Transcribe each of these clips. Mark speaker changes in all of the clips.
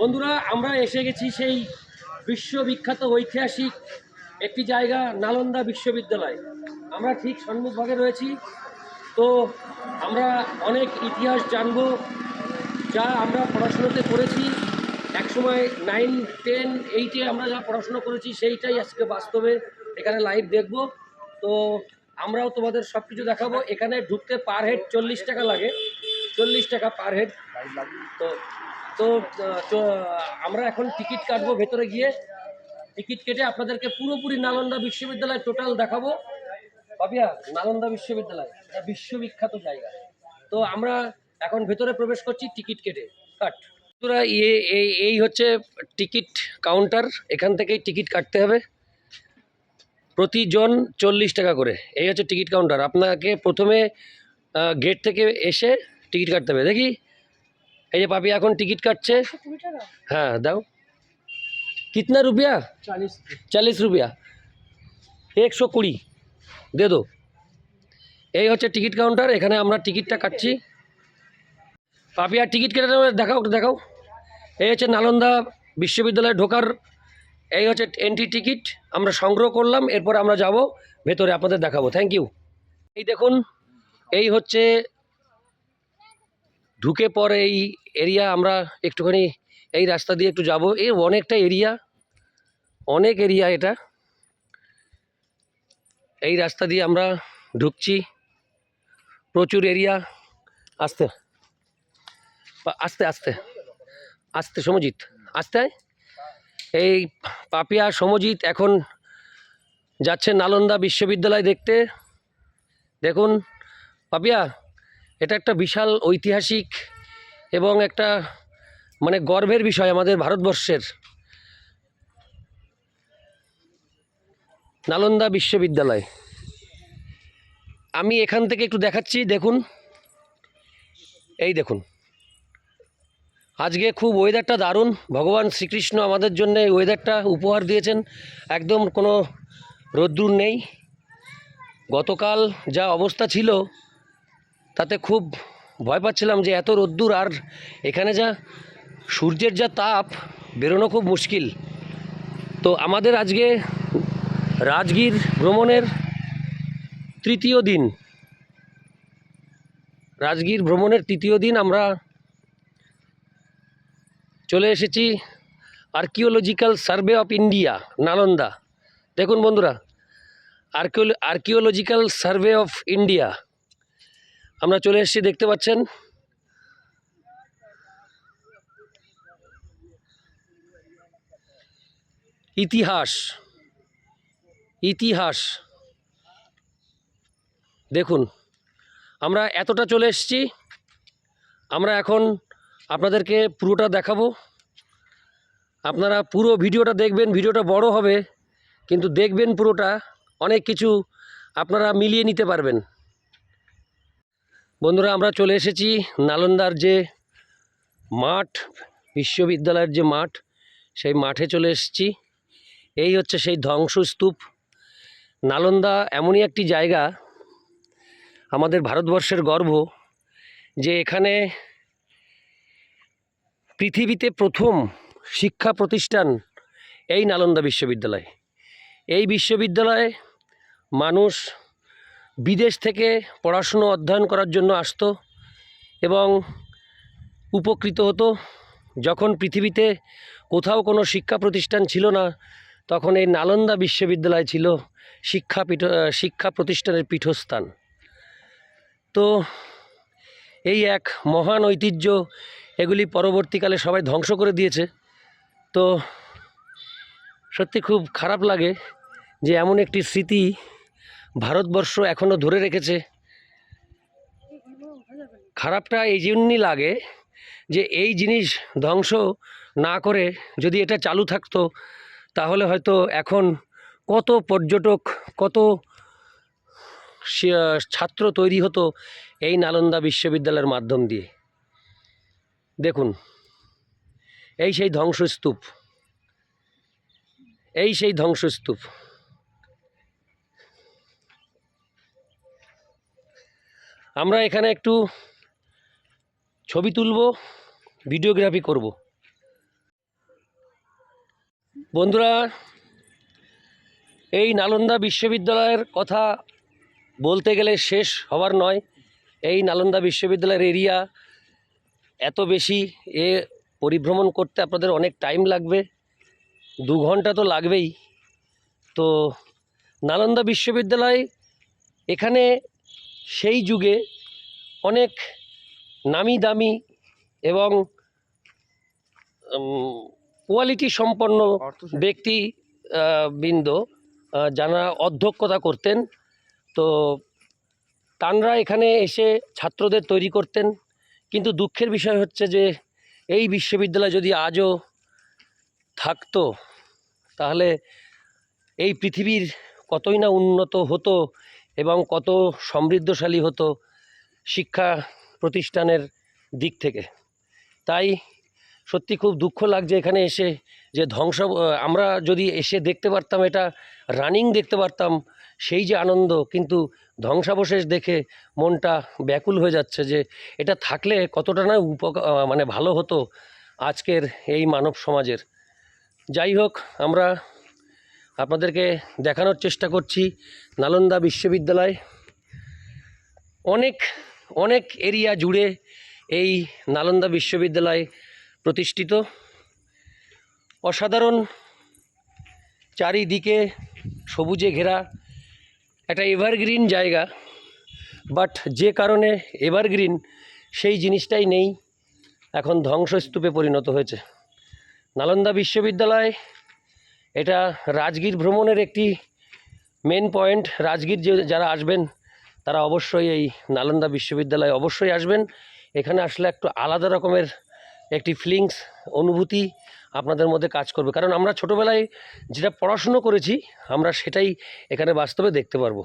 Speaker 1: বন্ধুরা, আমরা এসে গেছি সেই বিশ্ববিখ্যাত ঐতিহাসিক একটি জায়গা, নালন্দা বিশ্ববিদ্যালয়। আমরা ঠিক সম্মুখভাগে রয়েছি। তো আমরা অনেক ইতিহাস জানব, যা আমরা পড়াশোনাতে করেছি। একসময় নাইন, টেন, এইটে আমরা যা পড়াশোনা করেছি, সেইটাই আজকে বাস্তবে এখানে লাইভ দেখব। তো আমরাও তোমাদের সব কিছু দেখাবো। এখানে ঢুকতে পার হেড চল্লিশ টাকা লাগে। চল্লিশ টাকা পার হেড। তো তো আমরা এখন টিকিট কাটবো ভেতরে গিয়ে। টিকিট কেটে আপনাদেরকে পুরোপুরি নালন্দা বিশ্ববিদ্যালয় টোটাল দেখাবো। পাপিয়া নালন্দা বিশ্ববিদ্যালয় এটা বিশ্ববিখ্যাত জায়গা। তো আমরা এখন ভেতরে প্রবেশ করছি টিকিট কেটে। কাট। বন্ধুরা, ইয়ে এই এই হচ্ছে টিকিট কাউন্টার। এখান থেকেই টিকিট কাটতে হবে। প্রতিজন চল্লিশ টাকা করে। এই হচ্ছে টিকিট কাউন্টার। আপনাকে প্রথমে গেট থেকে এসে টিকিট কাটতে হবে। দেখি। এই যে পাপি এখন টিকিট কাটছে হ্যাঁ দাও কিতনা রুপিয়া
Speaker 2: चालीस
Speaker 1: চালিশ রুপিয়া একশো কুড়ি দে দো এই হচ্ছে টিকিট কাউন্টার এখানে আমরা টিকিটটা কাটছি পাপিয়া টিকিট কেটে নেবে, দেখাও দেখাও এই হচ্ছে নালন্দা বিশ্ববিদ্যালয়ে ঢোকার এই হচ্ছে এন্ট্রি টিকিট আমরা সংগ্রহ করলাম এরপর আমরা যাব ভেতরে আপনাদের দেখাবো থ্যাংক ইউ এই দেখুন এই হচ্ছে ঢুকে পরে এই এরিয়া আমরা একটুখানি এই রাস্তা দিয়ে একটু যাব। এই অনেকটা এরিয়া অনেক এরিয়া এটা। এই রাস্তা দিয়ে আমরা ঢুকছি। প্রচুর এরিয়া আস্তে। আস্তে আস্তে। আস্তে, সমজিৎ। আস্তে। এই পাপিয়া, সমজিৎ এখন যাচ্ছে নালন্দা বিশ্ববিদ্যালয় দেখতে। দেখুন, পাপিয়া এটা একটা বিশাল ঐতিহাসিক এবং একটা মানে গর্বের বিষয় আমাদের ভারতবর্ষের। নালন্দা বিশ্ববিদ্যালয়। আমি এখান থেকে একটু দেখাচ্ছি, দেখুন। এই দেখুন। আজকে খুব ওয়েদারটা দারুণ। ভগবান শ্রীকৃষ্ণ আমাদের জন্য এই ওয়েদারটা উপহার দিয়েছেন। একদম কোনো রোদ্দুর নেই। গতকাল যা অবস্থা ছিল তাতে খুব ভয় পাচ্ছিলাম যে এত রোদ্দুর আর এখানে যা সূর্যের যা তাপ বেরোনো খুব মুশকিল। তো আমাদের আজকে রাজগীর ভ্রমণের তৃতীয় দিন। রাজগীর ভ্রমণের তৃতীয় দিন আমরা চলে এসেছি archaeological survey of India, Nalanda. দেখুন বন্ধুরা archaeo archaeological survey of India. আমরা চলে এসেছি, দেখতে পাচ্ছেন? ইতিহাস। ইতিহাস। দেখুন, আমরা এতটা চলে এসেছি, আমরা এখন আপনাদেরকে পুরোটা দেখাবো। আপনারা পুরো ভিডিওটা দেখবেন, ভিডিওটা বড় হবে, কিন্তু দেখবেন পুরোটা, অনেক কিছু আপনারা মিলিয়ে নিতে পারবেন। বন্ধুরা, আমরা চলে এসেছি নালন্দার যে মাঠ, বিশ্ববিদ্যালয়ের যে মাঠ, সেই মাঠে চলে এসেছি। এই হচ্ছে সেই ধ্বংসস্তূপ। নালন্দা এমনই একটি জায়গা, আমাদের ভারতবর্ষের গর্ব, যে এখানে পৃথিবীতে প্রথম শিক্ষা প্রতিষ্ঠান এই নালন্দা বিশ্ববিদ্যালয়। এই বিশ্ববিদ্যালয়ে মানুষ বিদেশ থেকে পড়াশুনো অধ্যয়ন করার জন্য আসতো এবং উপকৃত হতো। যখন পৃথিবীতে কোথাও কোনো শিক্ষা প্রতিষ্ঠান ছিল না, তখন এই নালন্দা বিশ্ববিদ্যালয় ছিল শিক্ষা পীঠ শিক্ষা প্রতিষ্ঠানের পীঠস্থান। তো এই এক মহান ঐতিহ্য এগুলি পরবর্তীকালে সবাই ধ্বংস করে দিয়েছে। তো সত্যি খুব খারাপ লাগে যে এমন একটি স্মৃতি ভারতবর্ষ এখনও ধরে রেখেছে। খারাপটা এই জন্যই লাগে যে এই জিনিস ধ্বংস না করে যদি এটা চালু থাকতো, তাহলে হয়তো এখন কত পর্যটক, কত ছাত্র তৈরি হতো এই নালন্দা বিশ্ববিদ্যালয়ের মাধ্যম দিয়ে। দেখুন, এই সেই ধ্বংসস্তূপ, এই সেই ধ্বংসস্তূপ। আমরা এখানে একটু ছবি তুলব, ভিডিওগ্রাফি করব। বন্ধুরা, এই নালন্দা বিশ্ববিদ্যালয়ের কথা বলতে গেলে শেষ হবার নয়। এই নালন্দা বিশ্ববিদ্যালয়ের এরিয়া এত বেশি, এ পরিভ্রমণ করতে আপনাদের অনেক টাইম লাগবে। দু ঘণ্টা তো লাগবেই। তো নালন্দা বিশ্ববিদ্যালয় এখানে সেই যুগে অনেক নামি দামি এবং কোয়ালিটি সম্পন্ন ব্যক্তি বৃন্দ যারা অধ্যক্ষতা করতেন। তো তানরা এখানে এসে ছাত্রদের তৈরি করতেন। কিন্তু দুঃখের বিষয় হচ্ছে যে এই বিশ্ববিদ্যালয় যদি আজও থাকতো তাহলে এই পৃথিবীর কতই না উন্নত হতো এবং কত সমৃদ্ধশালী হতো শিক্ষা প্রতিষ্ঠানের দিক থেকে। তাই সত্যি খুব দুঃখ লাগছে এখানে এসে যে ধ্বংস, আমরা যদি এসে দেখতে পারতাম, এটা রানিং দেখতে পারতাম, সেই যে আনন্দ, কিন্তু ধ্বংসাবশেষ দেখে মনটা ব্যাকুল হয়ে যাচ্ছে যে এটা থাকলে কতটা না উপকার মানে ভালো হতো আজকের এই মানব সমাজের। যাই হোক, আমরা আপনাদেরকে দেখানোর চেষ্টা করছি নালন্দা বিশ্ববিদ্যালয়। অনেক অনেক এরিয়া জুড়ে এই নালন্দা বিশ্ববিদ্যালয় প্রতিষ্ঠিত। অসাধারণ চারিদিকে সবুজে ঘেরা একটা এভারগ্রিন জায়গা বাট যে কারণে এভারগ্রিন সেই জিনিসটাই নেই, এখন ধ্বংসস্তূপে পরিণত হয়েছে। নালন্দা বিশ্ববিদ্যালয় এটা রাজগীর ভ্রমণের একটি মেন পয়েন্ট রাজগীর যে যারা আসবেন, তারা অবশ্যই এই নালন্দা বিশ্ববিদ্যালয়ে অবশ্যই আসবেন। এখানে আসলে একটু আলাদা রকমের একটি ফিলিংস অনুভূতি আপনাদের মধ্যে কাজ করবে। কারণ আমরা ছোটোবেলায় যেটা পড়াশুনো করেছি, আমরা সেটাই এখানে বাস্তবে দেখতে পারব।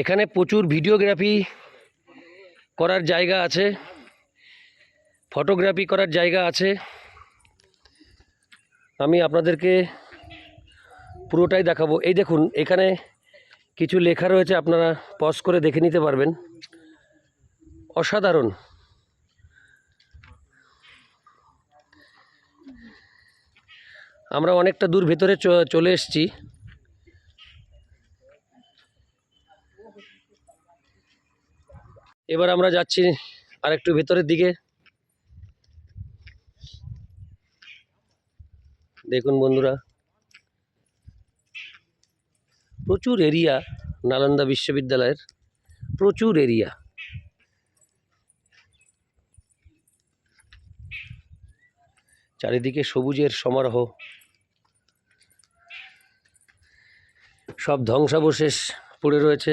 Speaker 1: এখানে প্রচুর ভিডিওগ্রাফি করার জায়গা আছে। ফটোগ্রাফি করার জায়গা আছে। আমি আপনাদেরকে পুরোটাই দেখাবো। এই দেখুন, এখানে কিছু লেখা রয়েছে, আপনারা পজ করে দেখে নিতে পারবেন। অসাধারণ। আমরা অনেকটা দূর ভেতরে চলে এসেছি। এবার আমরা যাচ্ছি আরেকটু ভেতরের দিকে। দেখুন বন্ধুরা। প্রচুর এরিয়া নালন্দা বিশ্ববিদ্যালয়ের, প্রচুর এরিয়া চারিদিকে সবুজের সমারোহ। সব ধ্বংসাবশেষ পড়ে রয়েছে।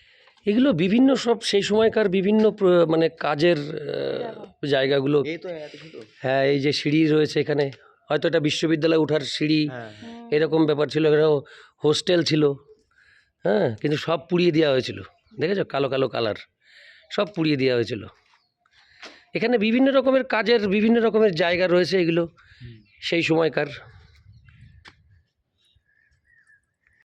Speaker 1: এগুলো বিভিন্ন সব সেই সময়কার বিভিন্ন প্র- মানে কাজের জায়গাগুলো। হ্যাঁ এই যে সিঁড়ি রয়েছে এখানে। হয়তো এটা বিশ্ববিদ্যালয়ে ওঠার সিঁড়ি।
Speaker 2: হ্যাঁ
Speaker 1: এরকম ব্যাপার ছিল এখানে হোস্টেল ছিল। হ্যাঁ কিন্তু সব পুড়িয়ে দেওয়া হয়েছিল। দেখেছ? কালো কালো কালার। সব পুড়িয়ে দেওয়া হয়েছিল। এখানে বিভিন্ন রকমের কাজের বিভিন্ন রকমের জায়গা রয়েছে এগুলো। সেই সময়কার।